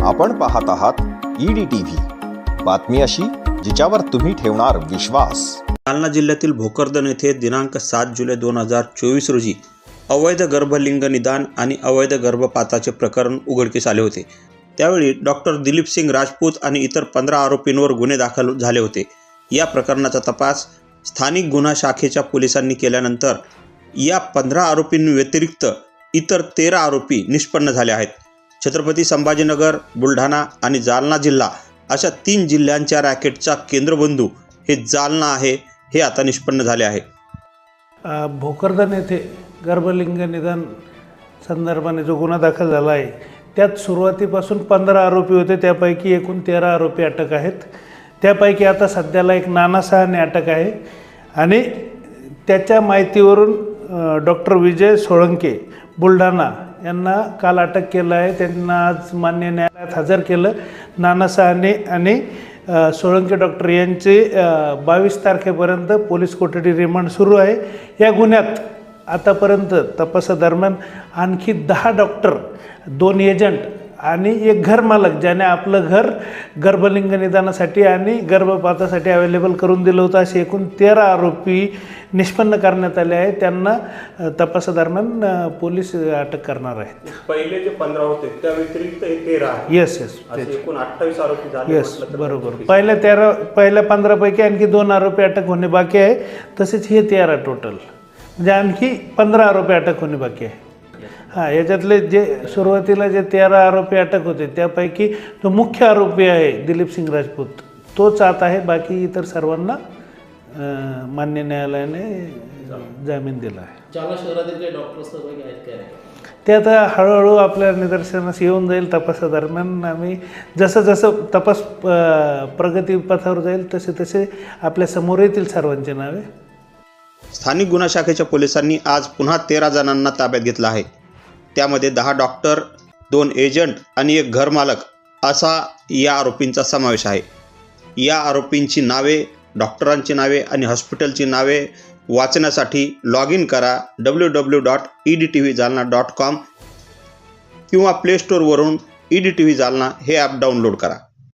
आपण पाहत आहात ईडी टीव्ही बातमी अशी जिच्यावर तुम्ही ठेवणार विश्वास. जालना जिल्ह्यातील भोकरदन येथे दिनांक सात जुलै दोन हजार चोवीस रोजी अवैध गर्भलिंग निदान आणि अवैध गर्भपाताचे प्रकरण उघडकीस आले होते. त्यावेळी डॉक्टर दिलीप सिंग राजपूत आणि इतर पंधरा आरोपींवर गुन्हे दाखल झाले होते. या प्रकरणाचा तपास स्थानिक गुन्हा शाखेच्या पोलिसांनी केल्यानंतर या पंधरा आरोपींव्यतिरिक्त इतर तेरा आरोपी निष्पन्न झाले आहेत. छत्रपती संभाजीनगर बुलढाणा आणि जालना जिल्हा अशा तीन जिल्ह्यांच्या रॅकेटचा केंद्रबिंदू हे जालना आहे हे आता निष्पन्न झाले आहे. भोकरदन येथे गर्भलिंग निदान संदर्भाने जो गुन्हा दाखल झाला आहे त्यात सुरुवातीपासून पंधरा आरोपी होते त्यापैकी एकूण तेरा आरोपी अटक आहेत. त्यापैकी आता सध्याला एक नाना सहाने अटक आहे आणि त्याच्या माहितीवरून डॉक्टर विजय सोळंके बुलढाणा यांना काल अटक केलं आहे. त्यांना आज मान्य न्यायालयात हजर केलं. नाना सहाने आणि सोळंकी सोळंके डॉक्टर यांचे बावीस तारखेपर्यंत पोलीस कोठडी रिमांड सुरू आहे. या गुन्ह्यात आतापर्यंत तपासादरम्यान आणखी दहा डॉक्टर दोन एजंट आणि एक घरमालक ज्याने आपलं घर गर्भलिंग निदानासाठी आणि गर्भपातासाठी अवेलेबल करून दिलं होतं असे एकूण तेरा आरोपी निष्पन्न करण्यात आले आहे त्यांना तपासादरम्यान पोलीस अटक करणार आहेत. पहिले जे पंधरा होते त्या व्यतिरिक्त हे तेरा येस येस एकूण अठ्ठावीस आरोपी झाले येस बरोबर. पहिल्या तेरा पहिल्या पंधरापैकी आणखी दोन आरोपी अटक होणे बाकी आहे. तसेच हे तेरा टोटल म्हणजे आणखी पंधरा आरोपी अटक होणे बाकी आहे. हां याच्यातले जे सुरुवातीला जे तेरा आरोपी अटक होते त्यापैकी जो मुख्य आरोपी आहे दिलीप सिंग राजपूत तोच आत आहे. बाकी इतर सर्वांना मान्य न्यायालयाने जामीन दिला आहे. ते आता हळूहळू आपल्या निदर्शनास येऊन जाईल तपासादरम्यान आम्ही जसं जसं तपास प्रगतीपथावर जाईल तसे तसे आपल्यासमोर येतील सर्वांची नावे. स्थानिक गुन्हा शाखेच्या पोलिसांनी आज पुन्हा तेरा जणांना ताब्यात घेतलं आहे. त्यामध्ये दहा डॉक्टर दोन एजंट आणि एक घरमालक असा या आरोपींचा समावेश आहे. या आरोपींची नावे डॉक्टरांची नावे आणि हॉस्पिटलची नावे वाचण्यासाठी लॉग इन करा W W dot E D T V Jalna dot com किंवा प्लेश्टोअरवरून E D T V Jalna हे ॲप डाउनलोड करा.